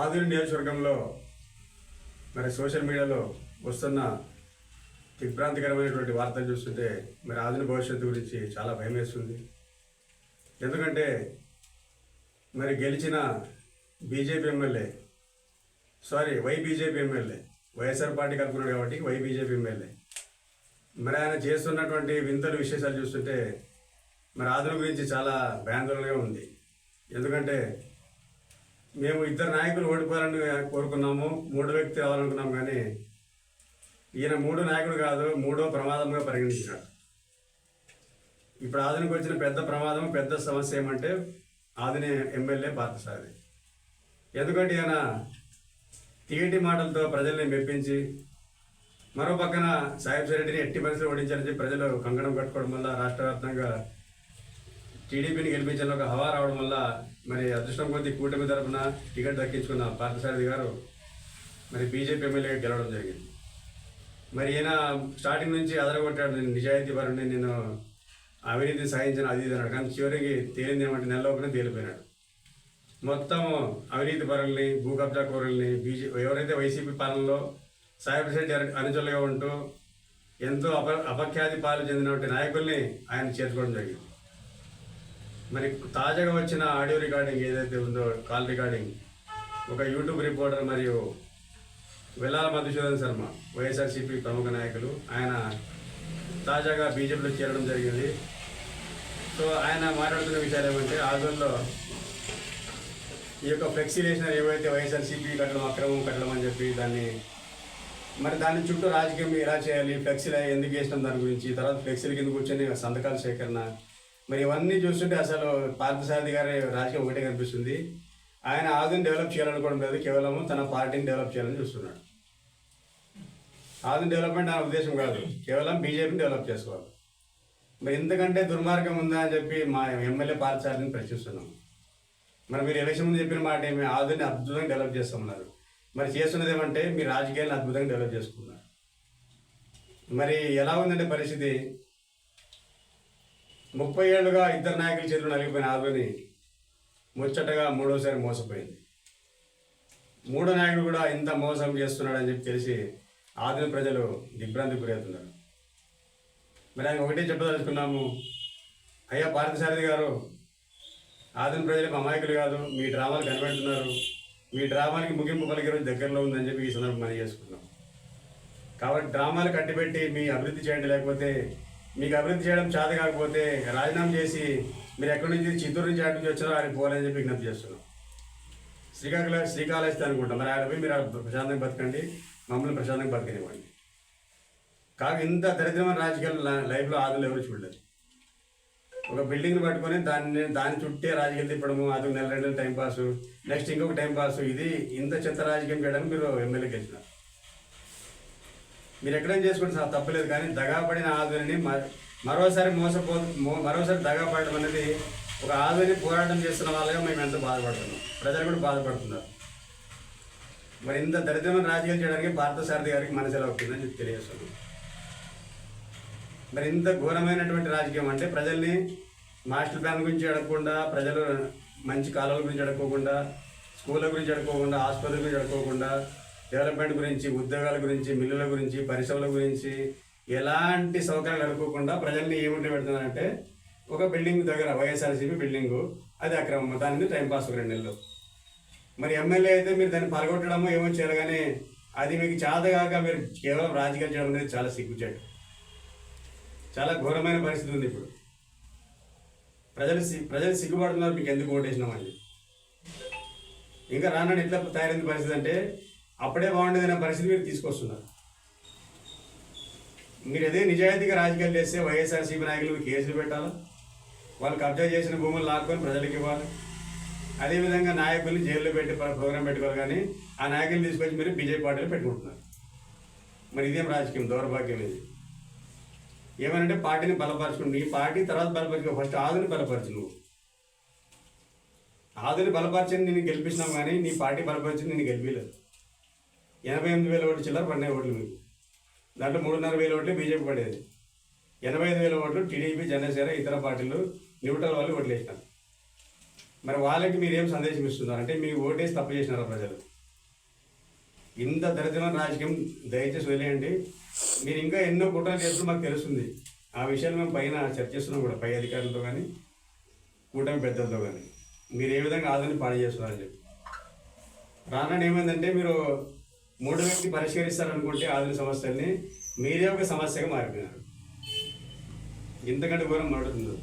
ఆధునిక నియోజకవర్గంలో మరి సోషల్ మీడియాలో వస్తున్న దిగ్భ్రాంతికరమైనటువంటి వార్తలు చూస్తుంటే మరి ఆధునిక భవిష్యత్తు గురించి చాలా భయం వేస్తుంది. ఎందుకంటే మరి గెలిచిన BJP MLA sorry why BJP MLA YSR party కలుపుకున్నాడు కాబట్టి వై బీజేపీ ఎమ్మెల్యే. మరి ఆయన చేస్తున్నటువంటి వింతలు విశేషాలు చూస్తుంటే మరి ఆధునిక గురించి చాలా భయాందోళనగా ఉంది. ఎందుకంటే మేము ఇద్దరు నాయకులు ఓడిపోవాలని కోరుకున్నాము మూడో వ్యక్తి రావాలనుకున్నాం కానీ ఈయన మూడో నాయకుడు కాదు మూడో ప్రమాదంగా పరిగణించాడు ఇప్పుడు ఆధునిక వచ్చిన పెద్ద ప్రమాదం పెద్ద సమస్య ఏమంటే ఆధుని ఎమ్మెల్యే పార్థసారథి. ఎందుకంటే ఈయన తీయటి మాటలతో ప్రజల్ని మెప్పించి మరో పక్కన సాహెబ్ రెడ్డిని ఎట్టి పరిస్థితులు ఓడించాలని చెప్పి ప్రజలు కంకణం కట్టుకోవడం వల్ల రాష్ట్ర వ్యాప్తంగా టీడీపీని గెలిపించాలని ఒక హవా రావడం వల్ల మరి అదృష్టం కొద్దీ కూటమి తరపున టికెట్ దక్కించుకున్న పార్థసారథి గారు మరి బీజేపీ ఎమ్మెల్యేగా గెలవడం జరిగింది. మరి ఈయన స్టార్టింగ్ నుంచి అదరగొట్టాడు నేను నిజాయితీ పరుని నేను అవినీతి సాధించిన అది ఇది అన్నాడు. కానీ చివరికి తేలింది ఏమంటే నెల తేలిపోయినాడు. మొత్తం అవినీతి పరుల్ని భూ కబ్జా కూరల్ని బీజే ఎవరైతే వైసీపీ పాలనలో సాయి రెడ్డి అనుచరులుగా ఉంటూ ఎంతో అప అపఖ్యాతి పాలు చెందినటువంటి నాయకుల్ని ఆయన చేర్చుకోవడం జరిగింది. మరి తాజాగా వచ్చిన ఆడియో రికార్డింగ్ ఏదైతే ఉందో కాల్ రికార్డింగ్ ఒక యూట్యూబ్ రిపోర్టర్ మరియు వెల్లాల మధుసూదన్ శర్మ వైఎస్ఆర్సీపీ ప్రముఖ నాయకులు ఆయన తాజాగా బీజేపీలో చేరడం జరిగింది. సో ఆయన మాట్లాడుతున్న విషయాలు ఏమంటే ఆందోళనలో ఈ యొక్క ఫ్లెక్సీ వేసిన ఏవైతే వైఎస్ఆర్సీపీ కట్టడం అక్రమం కట్టడం అని చెప్పి దాన్ని మరి దాని చుట్టూ రాజకీయం ఎలా చేయాలి ఫ్లెక్సీలు ఎందుకు వేసినాం దాని గురించి తర్వాత ఫ్లెక్సీల కింద కూర్చొని సంతకాల సేకరణ మరి ఇవన్నీ చూస్తుంటే అసలు పార్థసారథి గారి రాజకీయం ఒకటే కనిపిస్తుంది. ఆయన ఆదిని డెవలప్ చేయాలనుకోవడం లేదు కేవలం తన పార్టీని డెవలప్ చేయాలని చూస్తున్నాడు. ఆదిని డెవలప్మెంట్ నా ఉద్దేశం కాదు కేవలం బీజేపీని డెవలప్ చేసుకోవాలి. మరి ఎందుకంటే దుర్మార్గం ఉందా అని చెప్పి మా ఎమ్మెల్యే పార్థసారథిని ప్రశ్నిస్తున్నాం. మరి మీరు ఎలక్షన్ ముందు చెప్పిన మాట ఏమి? ఆదుని అద్భుతంగా డెవలప్ చేస్తామన్నారు. మరి చేస్తున్నది ఏమంటే మీ రాజకీయాలను అద్భుతంగా డెవలప్ చేసుకున్నారు. మరి ఎలా ఉందంటే పరిస్థితి? ముప్పై ఏళ్ళుగా ఇద్దరు నాయకుల చేతులు నలిగిపోయిన ఆదుని ముచ్చటగా మూడోసారి మోసపోయింది. మూడో నాయకుడు కూడా ఇంత మోసం చేస్తున్నాడని చెప్పి తెలిసి ఆదిన ప్రజలు దిగ్భ్రాంతికి గురవుతున్నారు. మరి ఆయన ఒకటే చెప్పదలుచుకున్నాము అయ్యా పార్థసారథి గారు ఆదిన ప్రజలకు అమాయకులు కాదు మీ డ్రామాలు కనిపెడుతున్నారు మీ డ్రామాలకి ముగింపు పలికే రోజు దగ్గరలో ఉందని చెప్పి ఈ సందర్భం మనం చేసుకున్నాం కాబట్టి డ్రామాలు కట్టిపెట్టి మీ అభివృద్ధి చేయండి లేకపోతే మీకు అభివృద్ధి చేయడం చేత కాకపోతే రాజీనామా చేసి మీరు ఎక్కడి నుంచి చిత్తూరు నుంచి అటు నుంచి వచ్చారో ఆయన పోవాలని చెప్పి విజ్ఞప్తి చేస్తున్నాం. శ్రీకాకుళం శ్రీకాళహస్తి అనుకుంటాం. మరి ఆయన పోయి మీరు ప్రశాంతంగా బతకండి. మమ్మల్ని ప్రశాంతంగా బతకనివ్వండి. కాక ఇంత దరిద్రమైన రాజకీయాలు లైఫ్లో ఆదులు ఎవరు చూడలేదు. ఒక బిల్డింగ్ని పట్టుకొని దాన్ని దాని చుట్టే రాజకీయాలు తిప్పడము అది నెల రెండు టైం పాస్ నెక్స్ట్ ఇంకొక టైం పాస్ ఇది ఇంత చెత్త రాజకీయం చేయడానికి మీరు ఎమ్మెల్యే గెలిచినారు. మీరు ఎక్కడైనా చేసుకోండి సార్? తప్పలేదు కానీ దగాపడిన ఆధునిని మ- మరోసారి మోసపో మో- మరోసారి దగాపడడం అనేది ఒక ఆధుని పోరాటం చేస్తున్న వాళ్ళగా మేము ఎంతో బాధపడుతున్నాం. ప్రజలు కూడా బాధపడుతున్నారు. మరి ఇంత దరిద్రమైన రాజకీయాలు చేయడానికి పార్థసారథి గారికి మనసు ఎలా అవుతుందని చెప్పి తెలియజేస్తున్నాం. మరి ఇంత ఘోరమైనటువంటి రాజకీయం అంటే ప్రజల్ని మాస్టర్ ప్లాన్ గురించి అడగకుండా ప్రజలు మంచి కాలువల గురించి అడుక్కోకుండా స్కూళ్ళ గురించి అడుక్కోకుండా ఆసుపత్రుల గురించి అడుక్కోకుండా డెవలప్మెంట్ గురించి ఉద్యోగాల గురించి మిల్లుల గురించి పరిశ్రమల గురించి ఎలాంటి సౌకర్యాలు అడుక్కోకుండా ప్రజల్ని ఏముంటే పెడుతున్నారంటే ఒక బిల్డింగ్ దగ్గర వైఎస్ఆర్సీపీ బిల్డింగు అది అక్రమం దాని మీద టైంపాస్ ఒక రెండు నెలలు. మరి ఎమ్మెల్యే అయితే మీరు దాన్ని పరగొట్టడము ఏమో చేయాలి కానీ అది మీకు చేతగాక మీరు కేవలం రాజకీయాలు చేయడం అనేది చాలా సిగ్గుచేటు. చాలా ఘోరమైన పరిస్థితి ఉంది ఇప్పుడు. ప్రజలు సి- ప్రజలు సిగ్గుపడుతున్నారు మీకు ఎందుకు ఓటేసినామని ఇంకా రానని ఎట్లా తయారైంది పరిస్థితి అంటే అప్పుడే బాగుండేదనే పరిస్థితి మీరు తీసుకొస్తున్నారు. మీరు అదే నిజాయితీగా రాజకీయాలు చేస్తే వైఎస్ఆర్సీపీ నాయకులు కేసులు పెట్టాలి? వాళ్ళు కబ్జా చేసిన భూములు లాక్కొని ప్రజలకు ఇవ్వాలి. అదేవిధంగా నాయకుల్ని జైల్లో పెట్టి ప్రోగ్రాం పెట్టుకోవాలి కానీ ఆ నాయకుల్ని తీసుకొచ్చి మీరు బీజేపీ పార్టీలో పెట్టుకుంటున్నారు. మరి ఇదేం రాజకీయం? దౌర్భాగ్యం ఇది. ఏమనంటే పార్టీని బలపరచుకుంటు నీ పార్టీ తర్వాత బలపరచుకో ఫస్ట్ ఆదుని బలపరచు నువ్వు. ఆదుని బలపరచని నేను గెలిపించినావు కానీ నీ పార్టీ బలపరచని నేను గెలిపించలేదు ఎనభై ఎనిమిది వేల ఓట్లు చిల్లర పడినాయి ఓట్లు మీకు. దాంట్లో మూడున్నర వేల ఓట్లు బీజేపీ పడేది. ఎనభై ఐదు వేల ఓట్లు టీడీపీ జనసేన ఇతర పార్టీలు న్యూట్రల్ వాళ్ళు ఓట్లు వేసినారు. మరి వాళ్ళకి మీరు ఏం సందేశం ఇస్తున్నారు? అంటే మీరు ఓటేసి తప్పు చేసినారా ప్రజలు? ఇంత దరిద్రమైన రాజకీయం దయచేసి వదిలేయండి. మీరు ఇంకా ఎన్నో కుట్రలు చేస్తూ మాకు తెలుస్తుంది. ఆ విషయాలు మేము పైన చర్చిస్తున్నాం కూడా పై అధికారులతో కానీ కూటమి పెద్దలతో కానీ. మీరు ఏ విధంగా ఆదాన్ని పాడు చేస్తున్నారని చెప్పి. రానని ఏమైందంటే మీరు మూడు వ్యక్తి పరిష్కరిస్తారనుకుంటే ఆధునిక సమస్యల్ని మీరే ఒక సమస్యగా మారిపోయినారు. ఇంతకంటే ఘోరం మారుతుంది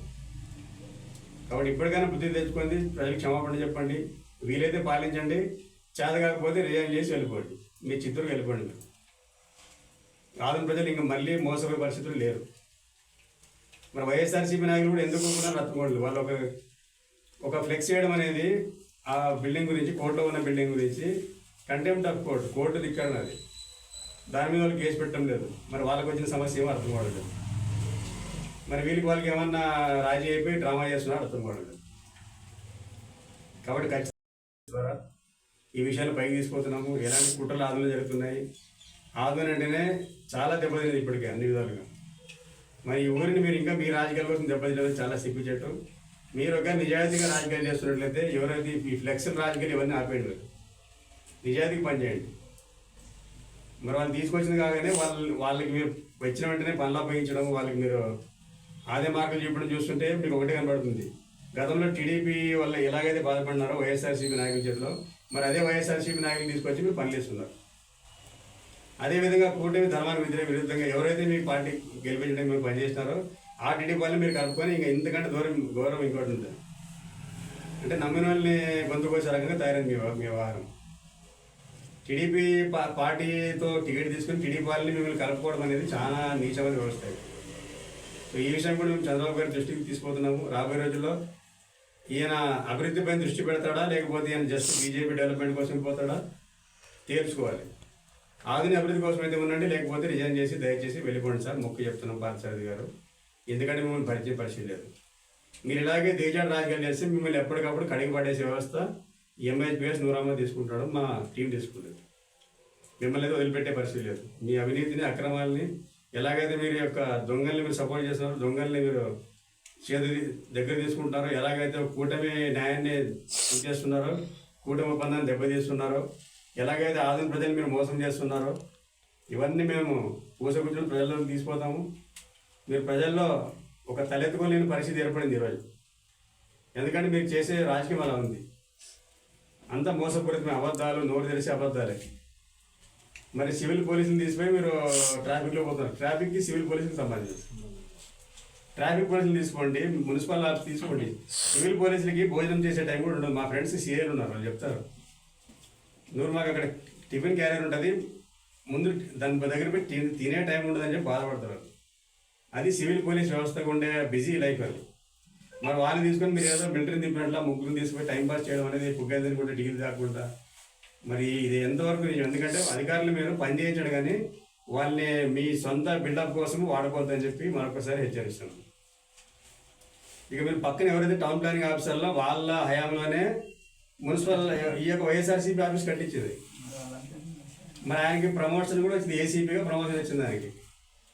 కాబట్టి ఇప్పటికైనా బుద్ధి తెచ్చుకోండి ప్రజలకు క్షమాపణ చెప్పండి వీలైతే పాలించండి చేత కాకపోతే రిజైన్ చేసి వెళ్ళిపోండి మీ చిత్తూరుకు వెళ్ళిపోండి. మీరు ప్రజలు ఇంకా మళ్ళీ మోసపోయే పరిస్థితులు లేరు. మరి వైఎస్ఆర్సీపీ నాయకులు కూడా ఎందుకు ఊరుకున్నారు? అర్థం వాళ్ళు ఒక ఒక ఫ్లెక్స్ చేయడం అనేది ఆ బిల్డింగ్ గురించి కోర్టులో ఉన్న బిల్డింగ్ గురించి కంటెంప్ట్ ఆఫ్ కోర్టు కోర్టు ధిక్కరణ అది. దాని మీద వాళ్ళు కేసు పెట్టడం లేదు. మరి వాళ్ళకి వచ్చిన సమస్య ఏమో అర్థం కావడం లేదు. మరి వీళ్ళకి వాళ్ళకి ఏమన్నా రాజీ అయిపోయి డ్రామా చేస్తున్నా అర్థం కావడం లేదు. కాబట్టి ఖచ్చితంగా ద్వారా ఈ విషయాలు పైకి తీసుకుపోతున్నాము. ఎలాంటి కుట్రలు ఆందోళన జరుగుతున్నాయి? ఆందోళన అంటేనే చాలా దెబ్బతింది ఇప్పటికే అన్ని విధాలుగా. మరి ఈ ఊరిని మీరు ఇంకా మీ రాజకీయాల కోసం దెబ్బతినడం చాలా సిగ్గుచేటు మీరు ఒక నిజాయితీగా రాజకీయాలు చేస్తున్నట్లయితే ఎవరైతే ఈ ఫ్లెక్స్ రాజకీయాలు ఇవన్నీ ఆపేయండి మీరు. నిజాయితీకి పనిచేయండి మరి వాళ్ళు తీసుకొచ్చింది కాగానే వాళ్ళు వాళ్ళకి మీరు వచ్చిన వెంటనే పనులు అప్పగించడం వాళ్ళకి మీరు అదే మార్గం చూపడం చూస్తుంటే మీకు ఒకటే కనబడుతుంది గతంలో టీడీపీ వల్ల ఎలాగైతే బాధపడినారో వైఎస్ఆర్సీపీ నాయకుల చేతిలో మరి అదే వైఎస్ఆర్సీపీ నాయకులు తీసుకొచ్చి మీరు పనులు ఇస్తున్నారు అదేవిధంగా కూటమి ధర్మానికి విద్య విరుద్ధంగా ఎవరైతే మీ పార్టీ గెలిపించడానికి మీరు పనిచేసినారో ఆ టీడీపీ వాళ్ళని మీరు కలుపుకొని ఇంకా ఇంతకంటే దూరం గౌరవం ఇంకోటి ఉంటుంది. అంటే నమ్మిన వాళ్ళని గొంతుకొచ్చే రకంగా తయారైంది మీ వ్యవహారం. టీడీపీ పార్టీతో టికెట్ తీసుకుని టీడీపీ వాళ్ళని మిమ్మల్ని కలుపుకోవడం అనేది చాలా నీచమైన వ్యవస్థ సో ఈ విషయం కూడా మేము చంద్రబాబు గారి దృష్టికి తీసుకుపోతున్నాము. రాబోయే రోజుల్లో ఈయన అభివృద్ధిపై దృష్టి పెడతాడా? లేకపోతే ఈయన జస్ట్ బీజేపీ డెవలప్మెంట్ కోసం పోతాడా? తేల్చుకోవాలి. ఆధునిక అభివృద్ధి కోసం అయితే ఉండండి లేకపోతే రిజైన్ చేసి దయచేసి వెళ్ళిపోండి సార్. మొక్కు చెప్తున్నాం పార్థసారథి గారు. ఎందుకంటే మిమ్మల్ని పరిచయం పరిచయం లేదు. మీరు ఇలాగే దేశాడు రాజకీయాలు చేస్తే మిమ్మల్ని ఎప్పటికప్పుడు కడిగి పడేసే వ్యవస్థ ఎంఐపిఎస్ నూరామా తీసుకుంటాడు మా టీం తీసుకుంటుంది. మిమ్మల్ని వదిలిపెట్టే పరిస్థితి లేదు. మీ అవినీతిని అక్రమాలని ఎలాగైతే మీరు యొక్క దొంగల్ని మీరు సపోర్ట్ చేస్తున్నారో దొంగల్ని మీరు చేతి దగ్గర తీసుకుంటున్నారో ఎలాగైతే కూటమి న్యాయాన్ని చేస్తున్నారో కూటమి ఒప్పందాన్ని దెబ్బతీస్తున్నారో ఎలాగైతే ఆదిన ప్రజలు మీరు మోసం చేస్తున్నారో ఇవన్నీ మేము పూసగుచ్చులు ప్రజల్లోకి తీసుకుపోతాము మీరు ప్రజల్లో ఒక తలెత్తుకోలేని పరిస్థితి ఏర్పడింది ఈరోజు. ఎందుకంటే మీరు చేసే రాజకీయం అలా ఉంది. అంతా మోసపడుతున్న అబద్ధాలు నోరు తెరిసే అబద్ధాలే. మరి సివిల్ పోలీసులు తీసిపోయి మీరు ట్రాఫిక్లో పోతున్నారు. ట్రాఫిక్కి సివిల్ పోలీసుకి సంబంధించి. ట్రాఫిక్ పోలీసులు తీసుకోండి మున్సిపల్ ఆఫీస్ తీసుకోండి. సివిల్ పోలీసులకి భోజనం చేసే టైం కూడా ఉండదు. మా ఫ్రెండ్స్ సీఏలు ఉన్నారు వాళ్ళు చెప్తారు. నూరు మాకు అక్కడ టిఫిన్ క్యారియర్ ఉంటుంది. ముందు దాని దగ్గర పెట్టి తినే- తినే టైం ఉండదని చెప్పి బాధపడతారు అది సివిల్ పోలీస్ వ్యవస్థకు ఉండే బిజీ లైఫ్ అది. మరి వాళ్ళని తీసుకొని మీరు ఏదో మిలిటరీ దింపినట్లా ముగ్గురు తీసుకొని టైం పాస్ చేయడం అనేది పుగ్గేదని కూడా డిగ్రీ కాకుండా మరి ఇది ఎంతవరకు నేను ఎందుకంటే అధికారులు మీరు పనిచేయించడం కానీ వాళ్ళని మీ సొంత బిల్డప్ కోసం వాడుకోవద్దని చెప్పి మరొకసారి హెచ్చరిస్తున్నాం ఇక మీరు పక్కన ఎవరైతే టౌన్ ప్లానింగ్ ఆఫీసర్లో వాళ్ళ హయాంలోనే మున్సిపల్ ఈ యొక్క వైఎస్ఆర్సీపీ ఆఫీస్ కట్టించేది. మరి ఆయనకి ప్రమోషన్ కూడా వచ్చింది ఏసీపీగా ప్రమోషన్ వచ్చింది ఆయనకి.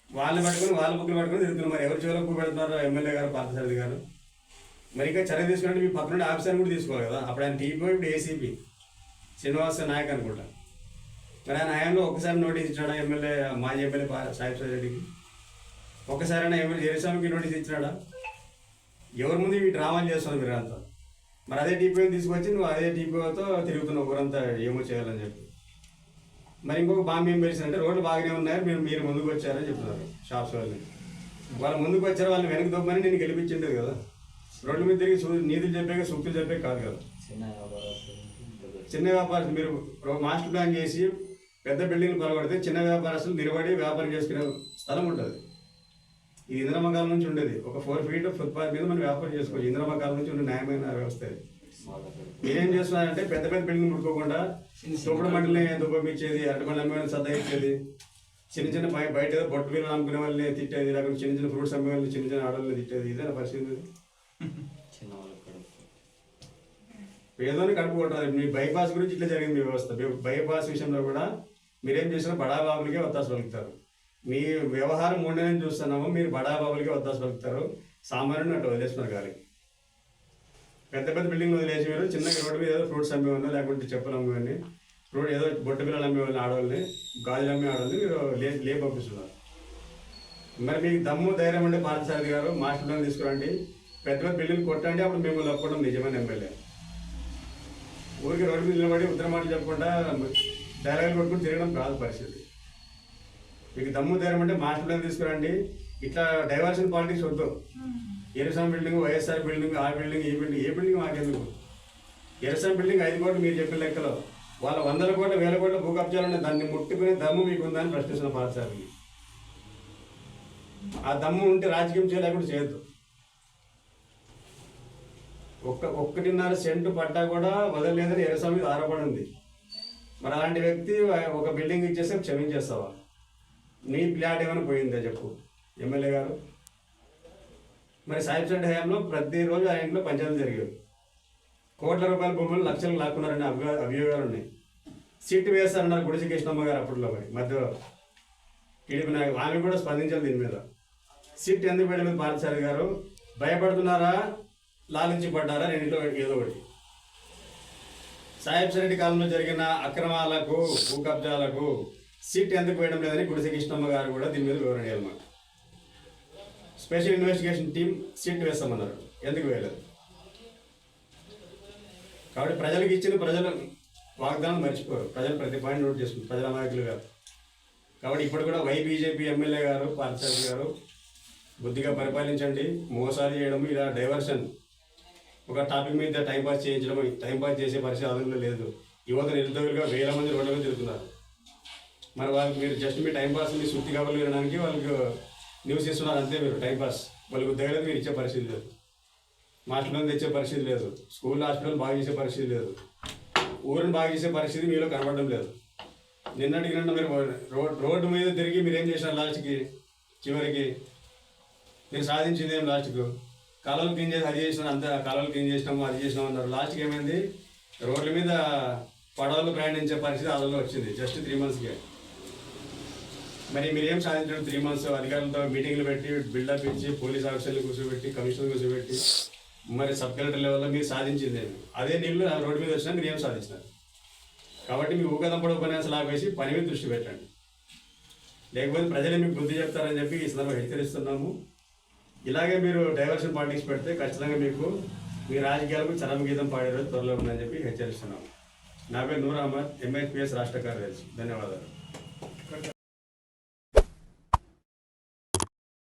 వాళ్ళని పట్టుకొని వాళ్ళ బుక్లు పట్టుకొని తిరుగుతున్నారు. మరి ఎవరి చివరికి బుక్ పెడుతున్నారు ఎమ్మెల్యే గారు పార్థసారథి గారు? మరి ఇంకా చర్య తీసుకుంటే మీ పక్కన నుండి ఆఫీసర్ కూడా తీసుకోవాలి కదా. అప్పుడు ఆయన టీపీ ఇప్పుడు ఏసీపీ శ్రీనివాస నాయక్ అనుకుంటా. మరి ఆయన హయాంలో ఒకసారి నోటీస్ ఇచ్చాడా ఎమ్మెల్యే మాజీ ఎమ్మెల్యే సాహిబ్ రెడ్డికి? ఒకసారి ఆయన ఎమ్మెల్యే జయస్వామికి నోటీస్ ఇచ్చాడా ఎవరి ముందు ఈ డ్రామాలు చేస్తున్నారు మీరు అంతా? మరి అదే టీపీని తీసుకొచ్చి నువ్వు అదే టీపీతో తిరుగుతున్నావు ఊరంతా ఏమో చేయాలని చెప్పి. మరి ఇంకొక బాంబు ఏం అంటే రోడ్లు బాగానే ఉన్నాయి మీరు మీరు ముందుకు వచ్చారని చెప్తున్నారు షాప్స్ వాళ్ళని వాళ్ళు ముందుకు వచ్చారు వాళ్ళని వెనక్కి దొబ్బని నేను గెలిపించిండేది కదా. రోడ్ల మీద తిరిగి నీతులు చెప్పాక సూక్తులు చెప్పే కాదు కదా. చిన్న వ్యాపారస్తులు మీరు ఒక మాస్టర్ ప్లాన్ చేసి పెద్ద బిల్డింగ్లు పలగొడితే చిన్న వ్యాపారస్తులు నిలబడి వ్యాపారం చేసుకునే స్థలం ఉంటుంది. ఇది ఇంద్రమ్మ కాలం నుంచి ఉండేది. ఒక ఫోర్ ఫీట్ ఫుట్పాత్ మీద మనం వ్యాపారం చేసుకోవచ్చు. ఇంద్రమ్మ కాలం నుంచి ఉండే న్యాయమైన వ్యవస్థ ఇది. మీరేం చేస్తున్నారంటే పెద్ద పెద్ద బిల్డింగ్ ముట్టుకోకుండా తోపుడు మండలిని దుబ్బమిచ్చేది అరటిపండ్ల అమ్మే సద్దా ఇచ్చేది చిన్న చిన్న బయ బయట బొట్టు బిల్లు అమ్ముకునే వాళ్ళని తిట్టేది లేకపోతే చిన్న చిన్న ఫ్రూట్స్ అమ్మే వాళ్ళని చిన్న చిన్న ఆడవాళ్ళని తిట్టేది. ఇదే పరిస్థితి? పేదోని కడుపు. మీ బైపాస్ గురించి ఇట్లా జరిగింది మీ వ్యవస్థ. బైపాస్ విషయంలో కూడా మీరేం చేసినా బడాబాబులకే వత్తాసు పలుకుతారు. మీ వ్యవహారం ఉండేదని చూస్తున్నాము మీరు బడాబాబులకే వత్తాసు పలుకుతారు. సామాన్యుని అట్లా వదిలేస్తున్నారు గాలి. పెద్ద పెద్ద బిల్డింగ్లు వదిలేసి మీరు చిన్న రోడ్డు మీద ఏదో ఫ్రూట్స్ అమ్మేవాళ్ళు లేకుంటే చెప్పులు అమ్మేవాడిని రోడ్డు ఏదో బొట్టు పిల్లలు అమ్మేవాళ్ళని ఆడవాళ్ళని గాజులు అమ్మే ఆడవాళ్ళని మీరు లే లే పంపిస్తున్నారు. మరి మీకు దమ్ము ధైర్యం ఉంటే పార్థసారథి గారు మాస్టర్ తీసుకురండి. పెద్ద పెద్ద బిల్డింగ్ కొట్టండి అప్పుడు మిమ్మల్ని ఒప్పుకోవడం నిజమైన ఎమ్మెల్యే. ఊరికి రోడ్డు మీద నిలబడి ఉత్తర మాటలు చెప్పకుండా డైలాగులు కొట్టుకుని తిరగడం కాదు పరిస్థితి. మీకు దమ్ము ధైర్యం అంటే మాస్టర్ ప్లాన్ తీసుకురండి. ఇట్లా డైవర్షన్ పాలిటిక్స్ వద్దు. ఎరసం బిల్డింగ్ వైఎస్ఆర్ బిల్డింగ్ ఆ బిల్డింగ్ ఈ బిల్డింగ్ ఏ బిల్డింగ్ మాకెందుకు? ఎరసం బిల్డింగ్ ఐదు కోట్లు మీరు చెప్పిన లెక్కలో. వాళ్ళ వందల కోట్ల వేల కోట్ల భూ కబ్జాలు దాన్ని ముట్టుకునే దమ్ము మీకు ఉందని ప్రశ్నిస్తున్న పాఠశాలకి. ఆ దమ్ము ఉంటే రాజకీయం చేయలేకుండా చేయొద్దు. ఒక్క ఒక్కటిన్నర సెంటు పట్టా కూడా వదలలేదని ఎరసం ఆరోపణ ఉంది మరి అలాంటి వ్యక్తి ఒక బిల్డింగ్ ఇచ్చేస్తే క్షమించేస్తావా? నీ ప్లాట్ ఏమైనా పోయిందా చెప్పు ఎమ్మెల్యే గారు. మరి సాహిబ్ సెంటర్ హయాంలో ప్రతిరోజు ఆ ఇంట్లో పంచాయతీలు జరిగేవి కోట్ల రూపాయల భూములు లక్షలు లాక్కున్నారని అభియో అభియోగాలు ఉన్నాయి సీటు వేస్తారన్నారు గుడిసి కృష్ణమ్మ గారు అప్పట్లో మరి. మధ్యలో టీడీపీ నాయకులు ఆమె కూడా స్పందించాలి దీని మీద. సీట్ ఎందుకు పెట్టలేదు పార్థసారి గారు? భయపడుతున్నారా? లాలించబడ్డారా? పడ్డారా ఏదో ఒకటి. సాహెబ్ రెడ్డి కాలంలో జరిగిన అక్రమాలకు భూ కబ్జాలకు సీట్ ఎందుకు వేయడం లేదని గుడిసె కృష్ణమ్మ గారు కూడా దీని మీద వివరణ ఇవ్వాలన్నమాట స్పెషల్ ఇన్వెస్టిగేషన్ టీం సీట్ వేస్తామన్నారు. ఎందుకు వేయలేదు? కాబట్టి ప్రజలకు ఇచ్చిన ప్రజలు వాగ్దానం మర్చిపోరు. ప్రజలు ప్రతి పాయింట్ నోట్ చేసుకుంటారు. ప్రజల నాయకులు గారు కాబట్టి ఇప్పుడు కూడా వై బీజేపీ ఎమ్మెల్యే గారు పార్థసారథి గారు బుద్ధిగా పరిపాలించండి. మోసాలు చేయడం ఇలా డైవర్షన్ ఒక టాపిక్ మీద టైంపాస్ చేయించడం టైం పాస్ చేసే పరిస్థితి అదుపులో లేదు. యువత నిరుద్యోగులుగా వేల మంది రెండు మంది తిరుగుతున్నారు. మరి వాళ్ళకి మీరు జస్ట్ మీ టైంపాస్ మీ శుద్ధి కబుర్లు వినడానికి వాళ్ళకి న్యూస్ ఇస్తున్నారు. అంతే మీరు టైంపాస్ వాళ్ళకి ఉద్యోగాలు మీరు ఇచ్చే పరిస్థితి లేదు. మాస్టర్లను తెచ్చే పరిస్థితి లేదు. స్కూల్ హాస్పిటల్ బాగా చేసే పరిస్థితి లేదు. ఊరిని బాగా చేసే పరిస్థితి మీలో కనబడడం లేదు. నిన్నటికి నిన్న మీరు రోడ్ రోడ్డు మీద తిరిగి మీరు ఏం చేశారు లాస్ట్కి? చివరికి? మీరు సాధించింది ఏం లాస్ట్కు? కాలువలు క్లీన్ చేసి అది చేసినాం అంత కాలువలు క్లీన్ చేసినాము అది చేసినాం అన్నారు. లాస్ట్కి ఏమైంది? రోడ్ల మీద పడవలు ప్రయాణించే పరిస్థితి అదలో వచ్చింది జస్ట్ త్రీ మంత్స్కి మరి మీరు ఏం సాధించడం త్రీ మంత్స్ అధికారులతో మీటింగ్లు పెట్టి బిల్డప్ ఇచ్చి పోలీస్ ఆఫీసర్లు కూర్చోబెట్టి కమిషనర్ కూర్చోబెట్టి మరి సబ్ కలెక్టర్ లెవెల్లో మీరు సాధించింది ఏమి? అదే నీళ్ళు ఆ రోడ్డు మీద వచ్చినా మీరు ఏం సాధించినారు? కాబట్టి మీ ఊకదంపడ ఉపన్యాసం లాగేసి పని మీద దృష్టి పెట్టండి. లేకపోతే ప్రజలే మీకు బుద్ధి చెప్తారని చెప్పి ఈ సందర్భంగా హెచ్చరిస్తున్నాము. ఇలాగే మీరు డైవర్షన్ పాలిటిక్స్ పెడితే ఖచ్చితంగా మీకు మీ రాజకీయాలకు చరమ గీతం పాడే రోజు త్వరలో ఉందని చెప్పి హెచ్చరిస్తున్నాం. నా పేరు నూర్ అహ్మద్ ఎంఐపిఎస్ రాష్ట్ర కార్యదర్శి ధన్యవాదాలు.